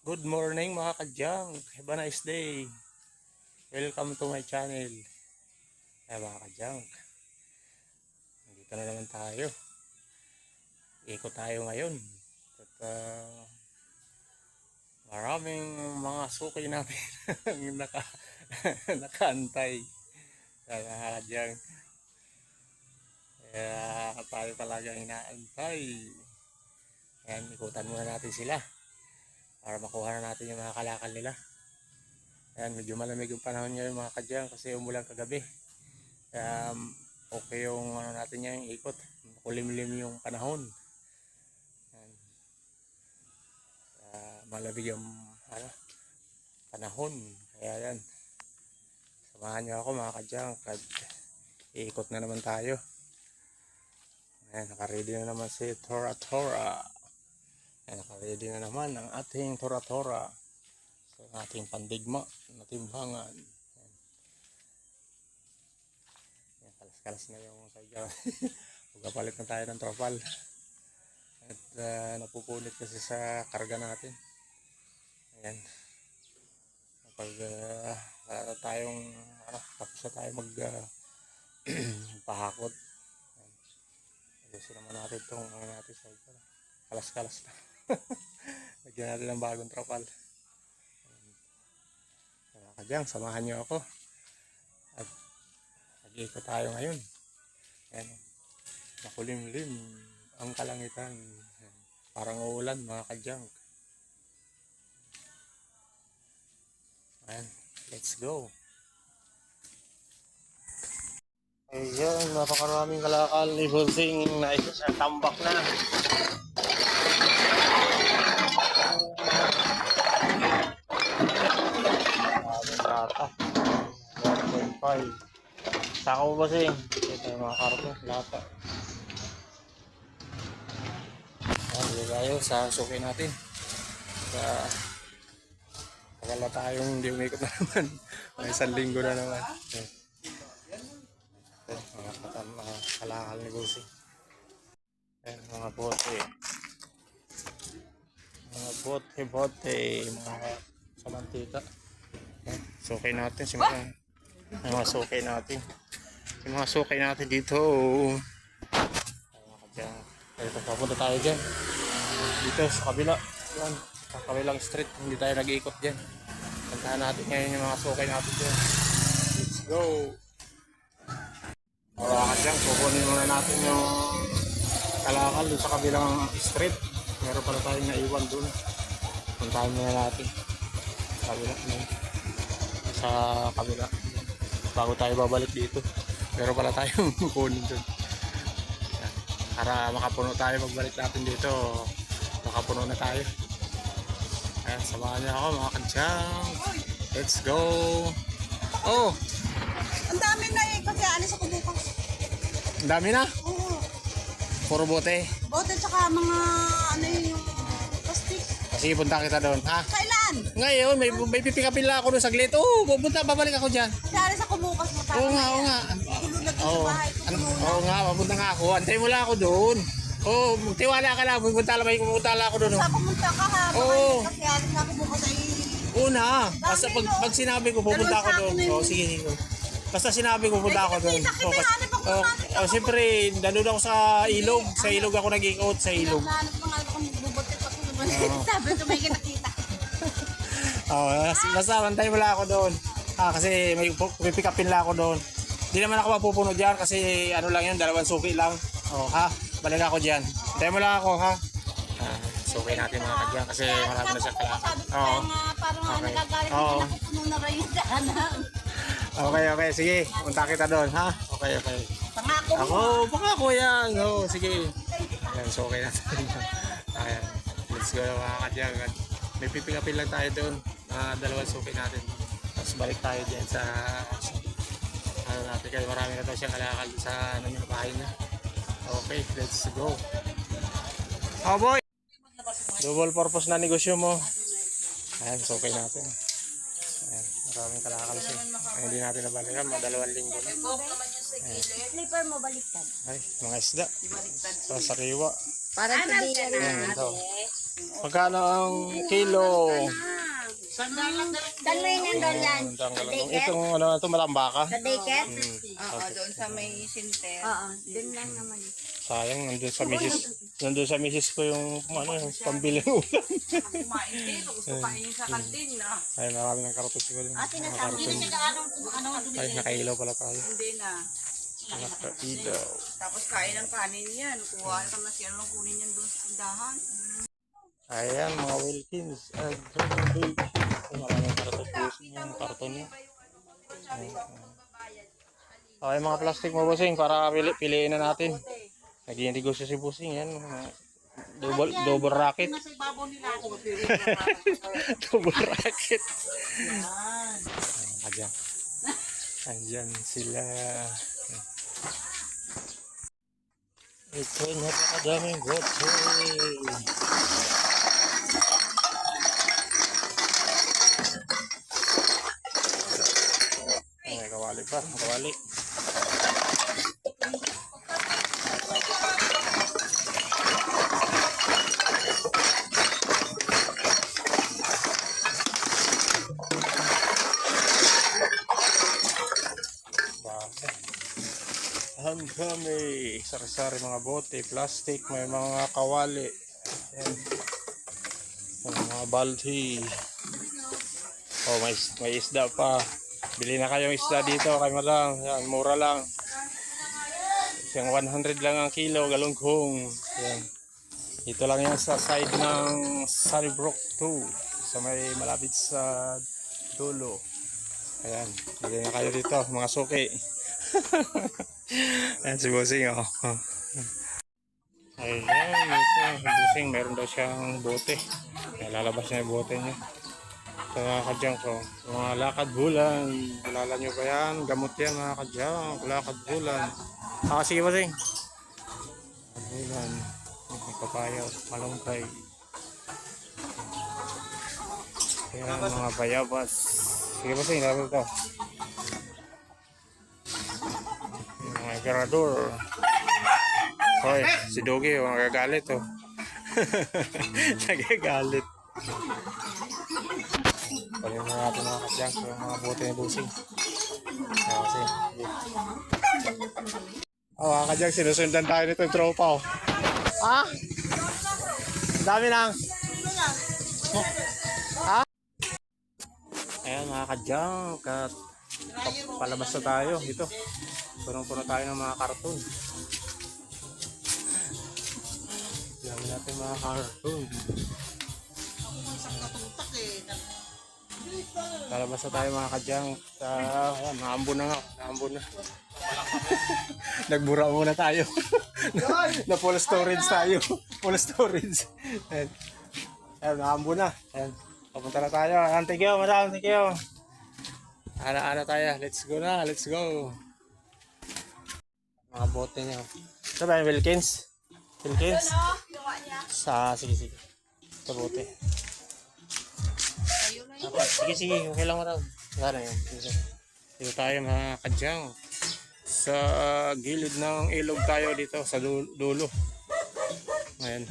Good morning mga kadyang. Have a nice day. Welcome to my channel. Ay mga kadyang. Nandito na naman tayo. Ikot tayo ngayon. At ah, maraming mga suki natin ang naka, nakaantay. Ay mga kadyang. Kaya tayo talaga inaantay. Ayan, ikutan muna natin sila para makuha na natin yung mga kalakal nila. Ayan, medyo malamig yung panahon ngayon mga kadyang kasi umulan kagabi. Um, okay yung ano natin yan, yung ikot. Kulimlim yung panahon. Ayan. Kaya malamig yung ano, panahon. Kaya yan. Samahan niyo ako mga kadyang. Kad iikot na naman tayo. Ayan, nakaready na naman si Tora Tora. Naka-ready na naman ang ating tora-tora sa ating pandigma na timbangan. Ayan, kalas-kalas na yung sadya. Magpapalit na tayo ng tropal. At uh, napupunit kasi sa karga natin. Ayan. Kapag uh, wala na tayong ano, tapos na tayo mag uh, pahakot. Ayan. Ayusin naman natin itong ano natin sa kalas-kalas na. Lagyan natin ng bagong trapal. Mga kadyang, samahan niyo ako. At nag-ikot tayo ngayon. Ayan. Makulimlim ang kalangitan. Parang uulan mga kadyang. Ayan. Let's go. Ayan, napakaraming kalakal ni Bulsing na isa sa tambak na. 1.5. Saka mo ba sing? Ito yung mga karton. Lata. Ayan, tayo sa suki natin. Sa tagal na tayong hindi umikot na naman. May isang linggo na naman. Ayan. Ayan, mga katam, mga kalakal ni Busi. Ayan, mga bote. Mga bote-bote. Mga sa mantika. Ayan, sukay natin si may mga sukay natin. Yung mga sukay natin dito. Ito, papunta tayo dyan. Dito sa kabila. Yan. Sa kabilang street. Hindi tayo nag-iikot dyan. Puntahan natin ngayon yung mga sukay natin dyan. Let's go! Mga kadyan, kukunin muna natin yung kalakal sa kabilang street. Meron pala tayong naiwan doon. Puntahan muna natin. Sa kabila. Sa kabila. Bago tayo babalik dito. Meron pala tayong kukunin. Yan. Para makapuno tayo magbalik natin dito. Makapuno na tayo. Ayan, samahan niyo ako mga kansyang. Let's go! Oh! Ang dami na eh, kasi alis ako bukas. Ang dami na. Oo. Puro bote. Bote tsaka mga ano yun yung plastic. Sige, punta kita doon. Ha? Kailan? Ngayon, may, may pipikapin lang ako doon saglit. Oo, pupunta, babalik ako dyan. Kasi alis ako bukas mo. Oo nga, oo nga. Gulo na dito Oo, sa bahay. An- Gulo na. oo nga, papunta nga ako. Antay mo lang ako doon. Oo, tiwala ka lang. Pupunta lang, pupunta lang ako doon. Sa pumunta ka ha. Oo. Kasi alis na ako bukas ay... Una, basta pag, pag sinabi ko, pupunta ako doon. Oo, sige, sige. Basta sinabi ko, pupunta ako doon. kita-kita Oo, yan, kas- ano ba kung oo, oh, siyempre, nandun ako sa ilog. Sa ilog ako nag-ikot, sa ilog. Nagnahanap pa nga ako magbubote pa ako naman. Sabi ko may kinakita. Oo, basta- basta antay mo lang ako doon. Ah, kasi may pipick upin lang ako doon. Hindi naman ako mapupuno diyan kasi ano lang yun, dalawang suki lang. Oh, ha? Balik ako diyan. Antay mo lang ako, ha? Ah, suki natin mga kadyan kasi marami na. Sabi ko Oo. parang nga Okay. nagagalit Oo. na nakupuno na rin yung daanan. Okay, okay. Sige, punta kita doon, ha? Okay, okay. Pangako mo. Ako, baka ako yan. Oo, sige. Ayan, so okay natin. Ayan, let's go mga kadyan. May pipick upin lang tayo doon. Ah, dalawang suki natin. Tapos balik tayo dyan sa ano natin kasi marami na daw siyang kalakal sa ano yung bahay niya. Okay, let's go. Oh boy! Double purpose na negosyo mo. Ayan, so okay natin. Ayan, maraming kalakal siya. Ang hindi natin nabalikan, mga dalawang linggo na. Slipper mo baliktad. Ay, mga isda. Sa sariwa. Parang sabihin Ayan, ito. Magkano ang kilo? Dalawin yung dolan. Itong ano, ito malambaka. Sa daycare? Oo, doon sa may sinter. Oo, dun lang naman. Sayang, nandun sa misis. Nandun sa misis ko yung ano, yung pambili ng ulam. Kumain dito. Gusto kainin sa kantin na. Ay, marami ng karotos ko din. Ah, sinasabi. Hindi na ano, Ay, nakailaw pala tayo. Hindi na. Nakailaw. Tapos kain ng kanin yan. Kuha ka na siya lang kunin yan doon sa tindahan. Ayan, mga Wilkins. Ay, maraming karotos po yung karton niya. Okay, mga plastic mo, bossing, para pili piliin na natin. Naging negosyo si bossing, yan. Double, double racket. Double racket. Ayan. Ayan sila. Ito, napakadaming bote. Ay, kawali pa, kawali. Bakit? Ang dami. Sari-sari mga bote, plastic, may mga kawali. Ayan. May mga balti. Oh, may, may isda pa. Bili na kayong isda dito kay madam. Yan, mura lang. Yung 100 lang ang kilo, galunggong. Yan. Ito lang yan sa side ng Sunnybrook 2. Sa may malapit sa dulo. Ayan, bili na kayo dito, mga suki. Ayan si Bossing, oh. Ayan, ito, si Bossing, meron daw siyang bote. Lalabas niya yung bote niya. Mga kadyang ko, mga lakad bulan. Kilala niyo ba yan? Gamot yan mga kadyang, lakad bulan. Ah, sige Bossing. Lakad bulan. May papayo, malunggay. Ayan, mga bayabas. Sige Bossing, lalo ito. Mga garador. Hoy, si Dogi, magagalit oh. Nagagalit. Pagin na natin mga kadyang sa mga bote ni Busing. Ah, Kasi, Oh, mga kadyang, sinusundan tayo nito yung tropa oh. Ah? Ang dami lang. Ah? Ayan mga kadyang, kat pa- palabas na tayo dito. Punong-puno tayo ng mga karton. Dami natin mga karton. Palabas na tayo mga kadyang. Sa, ayan, naambon na nga. Naambon na. Nagbura muna tayo. na full storage tayo. full storage. Ayan. Ayan, naambon na. Ayan. Papunta na tayo. Ayan, thank you, madam. Thank you. Ana-ana tayo. Let's go na. Let's go. Mga bote niya. Ito ba yung Wilkins? Wilkins? Sa, sige, sige. Sa bote. Dapat, sige, sige. Okay lang mo raw. Wala na yun. Dito tayo mga kadyang. Sa gilid ng ilog tayo dito. Sa du- dulo. Ngayon.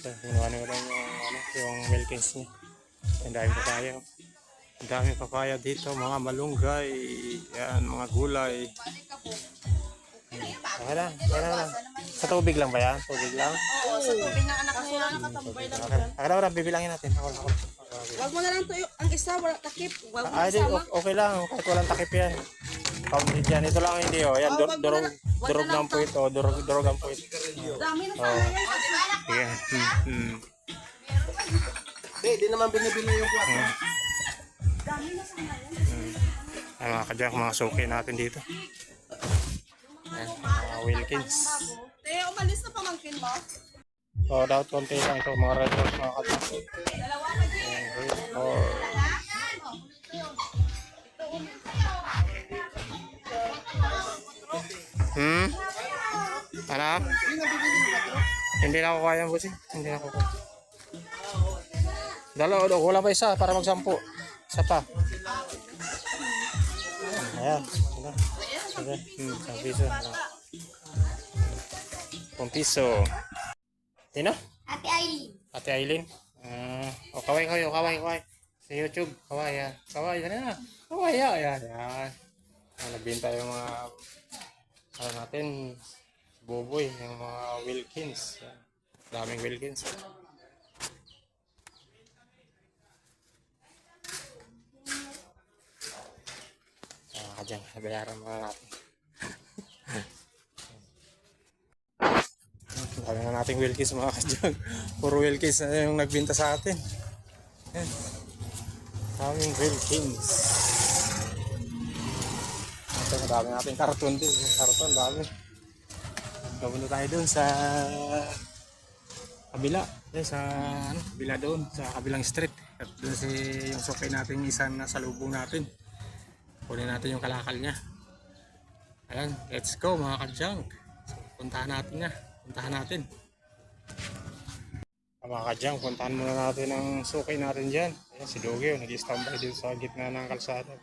So, ginawa niyo lang yung, ano, yung Wilkins niya. Ang dami papaya. Ang dami papaya dito, mga malunggay, yan, mga gulay. Okay lang, okay lang. Lang. Sa tubig lang ba yan? Tubig lang? Oo, sa tubig ng anak ko yan. Nakatambay lang. Okay, okay lang, okay, bibilangin natin. Ako, ako. Huwag mo na lang tuyo. Ang isa, wala takip. Huwag mo Ay, di, isama. o- okay lang, kahit walang takip yan. Counted yan. Ito lang hindi, oh. Yan, Oh, dur wag mo durog, na lang- wag durog na lang ng puwit, oh. Durog, durog ang puwit. Dami na Oh. sana yan. Sige. Hmm. Hindi, di naman binibili yung kwarto. Ay, mga kadyak, mga suki natin dito. Ayan, mga Wilkins kalis na pamangkin mo? So, dapat konti lang sa mga red horse mga kalis. Dalawa pa dyan. Red horse. Hmm? Anak? Hindi na ako kaya mo si. Hindi na ako kaya. Dalawa, wala pa isa para magsampu. Isa pa. Ayan. Ayan. Ayan. Ayan. Ayan. Ayan. Ayan. 10 piso. Sino? Ate Aileen. Ate Aileen? Uh, oh, kaway, kaway, kaway, kaway. Sa YouTube, kaway, yan. Kaway, yan na. Kaway, ah, yan, yan, yan. Nagbinta yung mga, ano natin, Boboy, yung mga Wilkins. Yan. Daming Wilkins. Ah, dyan, bayaran mga natin. Na nating Wilkins mga kadyang. Puro Wilkins na yung nagbinta sa atin. Yan. Daming Wilkins. Ito, madami nating karton din. Karton, dami. Gapunta tayo dun sa kabila. Eh, sa ano, kabila doon, sa kabilang street. At doon si yung sukay natin isang nasa lubong natin. Kunin natin yung kalakal niya. Ayan, let's go mga. So, puntahan natin na. Puntahan natin. Mga kadyang, puntahan muna natin ang sukay natin dyan. Ayan, si Doggy, oh, nag-standby dito sa gitna ng kalsada.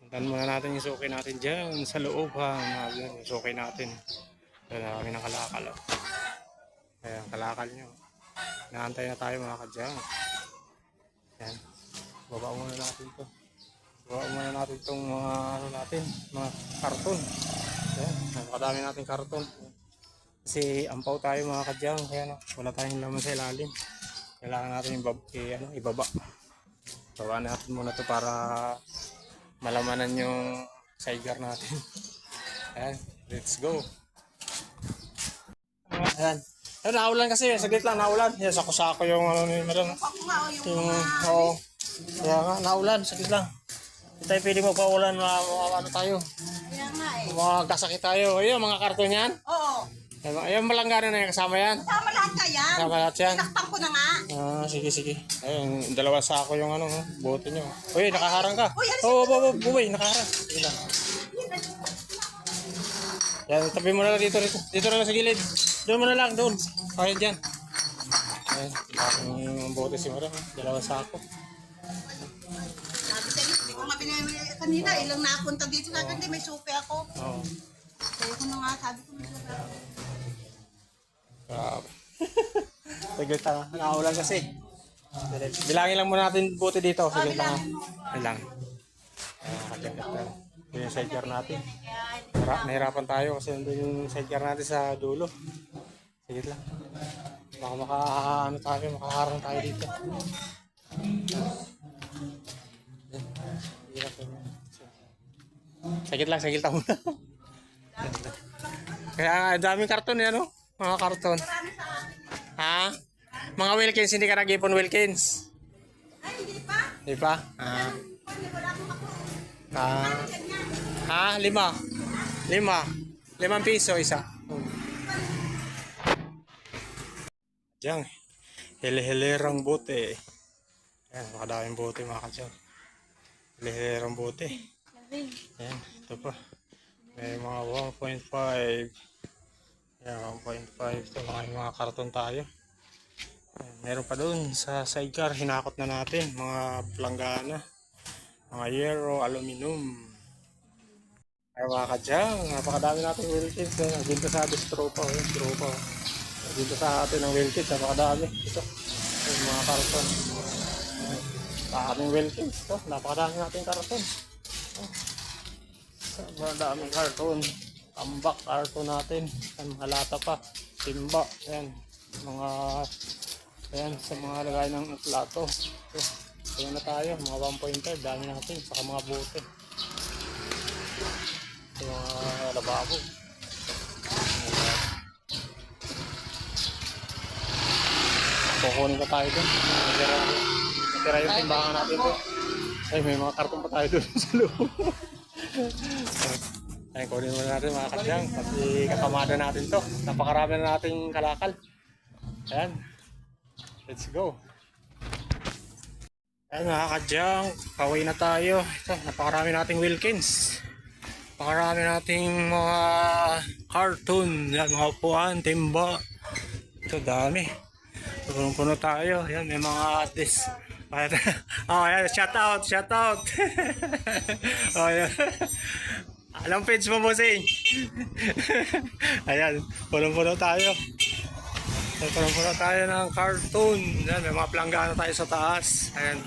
Puntahan muna natin yung sukay natin dyan sa loob ha. Ayan, yung sukay natin. Ayan, kami ng kalakal. Oh. Ayan, kalakal nyo. Naantay na tayo mga kadyang. Ayan, baba muna natin to. Baba muna natin itong mga ano natin, mga karton. Ayan, napakadami natin karton. Kasi ampaw tayo mga kadyang, kaya no, wala tayong laman sa ilalim. Kailangan natin ibab i, ano, ibaba. Baba natin muna to para malamanan yung sidecar natin. Ayan, let's go. Ayan. Ayan, naulan kasi, saglit lang, naulan. Yan, sako-sako yung ano ni. Ako nga, oh, yung oo. Kaya nga, naulan, saglit lang. Hindi tayo pwede magpaulan, mga, mga ano tayo. Kaya nga eh. Mga kasakit tayo. Ayun, mga karton yan. Oo. Ayun, ayun malanggana na yung kasama yan. Tama lahat ka yan. Kasama lahat yan. Tinakpan ko na nga. Ah, sige, sige. Ayun, dalawa sako yung ano, oh, bote nyo. Uy, nakaharang ka. Uy, alis Oo, oh, buhay, nakaharang. Sige lang. Yan, tabi mo na lang dito, dito. Dito na lang sa gilid. Doon mo na lang, doon. Kaya dyan. Ayun, yung bote si Mara. Dalawa sako. Sabi sa'yo, hindi ko mabili kanina. Ilang napunta dito sa akin, may supe ako. Oo. Sabi ko na nga, sabi ko may supe ako. Grabe. Sige ta, nakaulan kasi. Bilangin lang muna natin buti dito. Sige ta. Bilang. Ah, kaganda tayo. Ito yung sidecar natin. Nahira- nahirapan tayo kasi nandun yung sidecar natin sa dulo. Sige lang. Baka maka, ano tayo, makaharang tayo dito. Sagit lang, sagit lang muna. Kaya daming karton yan, no? Mga karton. Ha? Mga Wilkins, hindi ka nag-ipon Wilkins? Ay, hindi pa. Ah. Hindi, ako. Ah. Ganyan. Ha? Lima? Lima? Limang piso isa. Diyan. Hele-helerang bote. Ayan, makadaming bote mga kadyang. Hele-helerang bote. Ayan, ito pa. May mga 1.5. Ayan, 1.5. Ito, mga, mga karton tayo. Ayan, meron pa doon sa sidecar, hinakot na natin. Mga planggana. Mga yero, aluminum. Ay mga kadyang, napakadami natin Wilkins. Eh. Dito sa distro pa, oh, distro pa. oh. Dito sa atin ng Wilkins, napakadami. Ito, yung mga karton. Sa ating Wilkins, ito, napakadami natin karton. Oh. Napakadaming karton. Tambak karton natin. Yan, mga lata pa. Timba, yan. Mga, ayan, sa mga lagay ng plato. Ito, ayan na tayo, mga 1.5, dami natin, saka mga bote. Ito yung mga lababo. Kukunin ka tayo dun. Natira, natira yung timbangan natin dun. Ay, may mga karton pa tayo dun sa loob. Ay, kunin muna natin mga kadyang. Pati kakamada natin to. Napakarami na nating kalakal. Ayan. Let's go. Ayan mga kadyang. Kaway na tayo. Ito, napakarami nating Wilkins. Napakarami nating mga cartoon. Yan, mga upuan, timba. Ito, dami. Punong-puno tayo. Yan, may mga artist. oh, ayan, shout out, shout out. oh, ayan. Alam page mo, bossing. ayan, punong-puno tayo. Muna tayo ng cartoon. Yan, may mga planggana tayo sa taas. Ayan.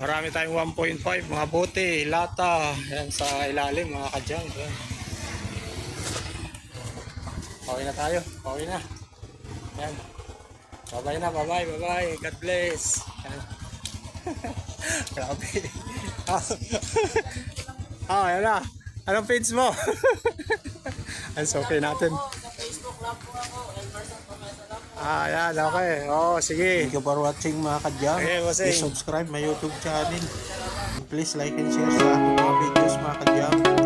Marami tayong 1.5, mga bote, lata. Yan sa ilalim, mga kadyang. Yan. Pauwi na tayo. Pauwi na. Yan. Bye-bye na, bye-bye, bye-bye. God bless. Yan. Grabe. Ah, oh, yan na. Anong page mo? Ang okay natin. Ah, yan, okay. Oh, sige. Thank you for watching mga kadyang. Okay. Please subscribe my YouTube channel. Please like and share sa aking mga videos mga kadyang.